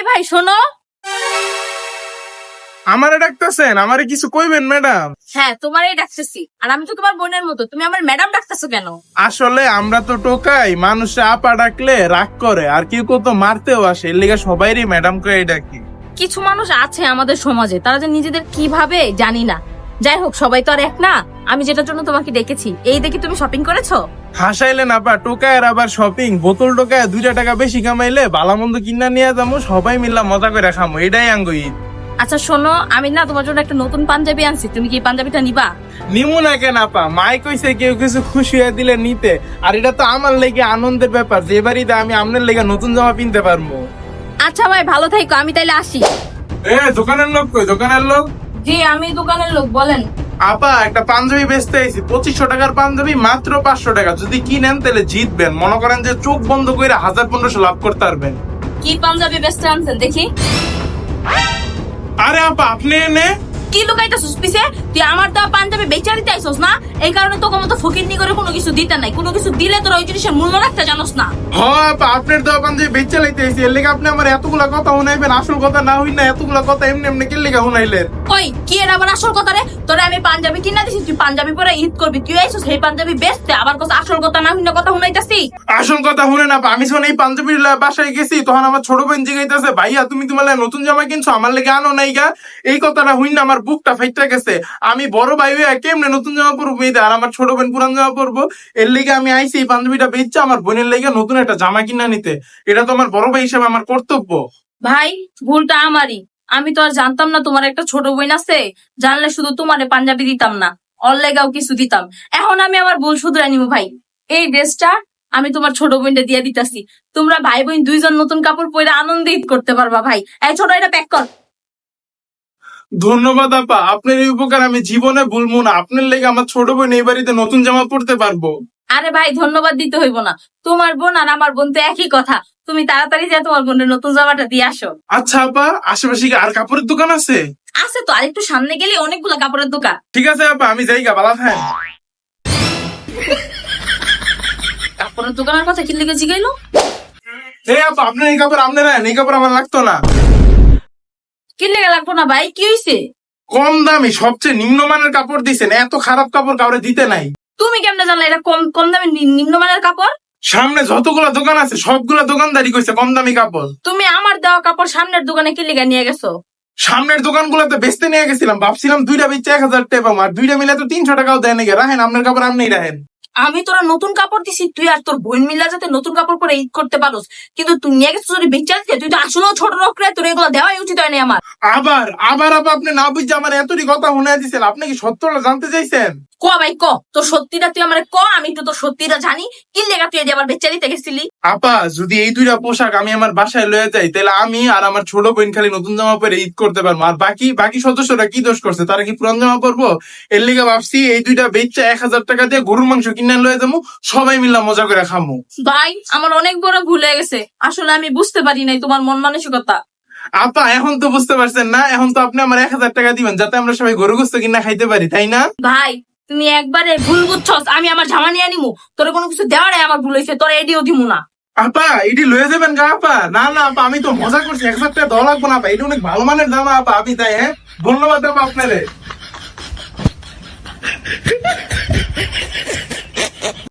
এই ভাই শোনো। আমারে ডাকতেছেন আমারে কিছু কইবেন ম্যাডাম? হ্যাঁ তোমারই ডাকতেছি। আর আমি তো তোমার বোনের মতো তুমি আমার ম্যাডাম ডাকতেছো কেন? আসলে আমরা তো টোকাই মানুষ আপা ডাকলে রাগ করে আর কেউ কেউ তো মারতেও আসে এর লিগে সবাইরই ম্যাডাম কই ডাকি। কিছু মানুষ আছে আমাদের সমাজে তারা যে নিজেদের কীভাবে জানি না। যাই হোক সবাই তো আর এক না। আমি যেটার জন্য তোমাকে ডেকেছি এই দেখি তুমি শপিং করেছ? হাসাইলেন আপা টোকায়ের আবার শপিং বোতল টোকায় দুইটা টাকা বেশি কামাইলে বালামন্দ কিনা নিয়ে যাব সবাই মিললা মজা করে খামো। এটাই আঙ্গ ঈদ আচ্ছা শোনো আমি না তোমার জন্য একটা নতুন পাঞ্জাবি আনছি। তুমি কি এই পাঞ্জাবিটা নিবা? নিমু না কেন আপা? মাই কইছে কেউ কিছু খুশি হয়ে দিলে নিতে। আর এটা তো আমার লেগে আনন্দের ব্যাপার। যে বাড়িতে আমি আপনার লেগে নতুন জামা কিনতে পারব আচ্ছা ভাই ভালো থাকো আমি তাইলে আসি। এ দোকানের লোক কই? দোকানের লোক? জি আমি দোকানের লোক বলেন। আপা একটা পাঞ্জাবি বেচতে আইছি পঁচিশশো টাকার পাঞ্জাবি মাত্র পাঁচশো টাকা। যদি কিনেন তাহলে জিতবেন। মনে করেন যে চোখ বন্ধ করে হাজার পনেরোশো লাভ করতে পারবেন। কি পাঞ্জাবি বেস্ট আনছেন দেখি। আরে আপা আপনি এনে কি লুকাইতেছিস পিছে? তুই আমার পাঞ্জাবি না? এই কারণে তোকে মতো ফকির নি করে কোনো কিছু দিতে নাই। কোনো কিছু দিলে তোর ওই জিনিসের মূল্য রাখতে জানোস না। হ আপা আপনার দেওয়া পাঞ্জাবি বেচে লাইতে আইছি। এর লেগে আপনি আমার এতগুলা কথা শুনাইবেন। আসল কথা না হই না এতগুলা কথা এমনি এমনি কে লেগে শুনাইলেন? কই? কি এর আবার আসল কথা রে? তোরে আমি পাঞ্জাবি কিনা দিছি তুই পাঞ্জাবি পরে ঈদ করবি তুই আইসস সেই পাঞ্জাবি বেচতে আবার কথা আসল কথা না হইনা কথা শুনাইতাছি? আসল কথা শুনেন আপা আমি যখন এই পাঞ্জাবির বাসায় গেছি তখন আমার ছোট বোন জিগাইতেছে ভাইয়া তুমি তোমার নতুন জামা কিনছো? আমার লেগে আনো নাই গা। এই কথাটা হইন না আমার বুকটা ফাইটা গেছে। আমি বড় ভাই হইয়া কেমনে নতুন জামা পরবো? মেয়েদের আর আমার ছোট বোন পুরান জামা পরবো। এর লেগে আমি আইছি এই পাঞ্জাবিটা বেচছে আমার বোনের লেগে নতুন একটা জামা কিনা নিতে। এটা তো আমার বড় ভাই হিসেবে আমার কর্তব্য। ভাই ভুলটা আমারই। আমি তো আর জানতাম না তোমার একটা ছোট বোন আছে, জানলে শুধু তোমারে পাঞ্জাবি দিতাম না অল্লেগাও কিছু দিতাম। এখন আমি আমার ভুল শুধরে নিব ভাই। এই ড্রেসটা আমি তোমার ছোট বোনটা দিয়ে দিতাছি। তোমরা ভাই বোন দুইজন নতুন কাপড় পরে আনন্দে ঈদ করতে পারবা ভাই। এই ছোট এটা প্যাক কর। ধন্যবাদ আপা, আপনার এই উপকার আমি জীবনে ভুলবো না। আপনার লেগে আমার ছোট বোন এই বাড়িতে নতুন জামা পরতে পারব। আরে ভাই ধন্যবাদ দিতে হইব না। তোমার বোন আর আমার বোন তো একই কথা। তুমি তাড়াতাড়ি যা তোমার বোনের নতুন জামাটা দিয়ে আসো। আচ্ছা আপা আশেপাশে কি আর কাপড়ের দোকান আছে? আছে তো আরেকটু সামনে গেলে অনেকগুলো কাপড়ের দোকান। ঠিক আছে আপা আমি যাই গা বালা থাক কাপড়ের দোকানের কথা কি লিখে জিগাইলো? এই আপা আপনার এই কাপড় আপনার এই কাপড় আমার লাগতো না। কি লেগে লাগবো না ভাই কি হইছে? কম দামে সবচেয়ে নিম্নমানের কাপড় দিছেন এত খারাপ কাপড় কাউরে দিতে নাই। তুমি কেমনে জানলে এটা কম কম দামে নিম্নমানের কাপড়? সামনে যতগুলা দোকান আছে সবগুলা দোকানদারি কইছে কম দামি কাপড়। তুমি আমার দেওয়া কাপড় সামনের দোকানে কি লেগে নিয়ে গেছো? সামনের দোকানগুলোতে বেচতে নিয়ে গেছিলাম ভাবছিলাম দুইটা বেচে এক হাজার টাকা আর দুইটা মিলে তো তিনশো টাকাও দেয় নাকি? রাহেন আপনার কাপড় আপনি রাহেন। আমি তোরা নতুন কাপড় দিছি তুই আর তোর বোন মিলা যাতে নতুন কাপড় পরে ঈদ করতে পারোস। কিন্তু তুই নিয়ে গেছিস যদি বেচার তুই তো আসলেও ছোট লোক রে তোর এগুলো দেওয়াই উচিত হয়নি আমার। আবার আবার আপনি না বুঝছে আমার এতটি কথা শুনে দিচ্ছেন আপনি কি সত্যটা জানতে চাইছেন? ক ভাই ক। তোর সত্যিটা তুই আমার ক আমি একটু তোর সত্যিটা জানি। কি লেগা তুই এটি আবার বেচা দিতে গেছিলি আপা যদি এই দুইটা পোশাক আমি আমার বাসায় লয়ে যাই তাহলে আমি আর আমার ছোট বোন খালি নতুন জামা পরে ঈদ করতে পারব। আর বাকি বাকি সদস্যরা কি দোষ করছে? তারা কি পুরান জামা পরবো? এর লিগে ভাবছি এই দুইটা বেচা এক হাজার টাকা দিয়ে গরুর মাংস কিনে লয়ে যাব সবাই মিললাম মজা করে খামু। ভাই আমার অনেক বড় ভুল হয়ে গেছে। আসলে আমি বুঝতে পারি নাই তোমার মন মানসিকতা। আপা এখন তো বুঝতে পারছেন না এখন তো আপনি আমার এক হাজার টাকা দিবেন যাতে আমরা সবাই গরু গোস্ত কিনা খাইতে পারি তাই না? ভাই তুমি একবারে ভুল বুঝছস, আমি আমার জামা নিয়ে নিমু। তোর কোনো কিছু দেওয়ার আমার ভুল হয়েছে তোর এডিও দিমু না। আপা এটি লয়ে যাবেন গা আপা। না না, আপা, আমি তো মজা করছি, এক হাজার টাকা দেওয়া লাগবো না আপা। এটি অনেক ভালো মানের জামা আপা, আমি তাই হ্যাঁ? ধন্যবাদ আপা আপনারে।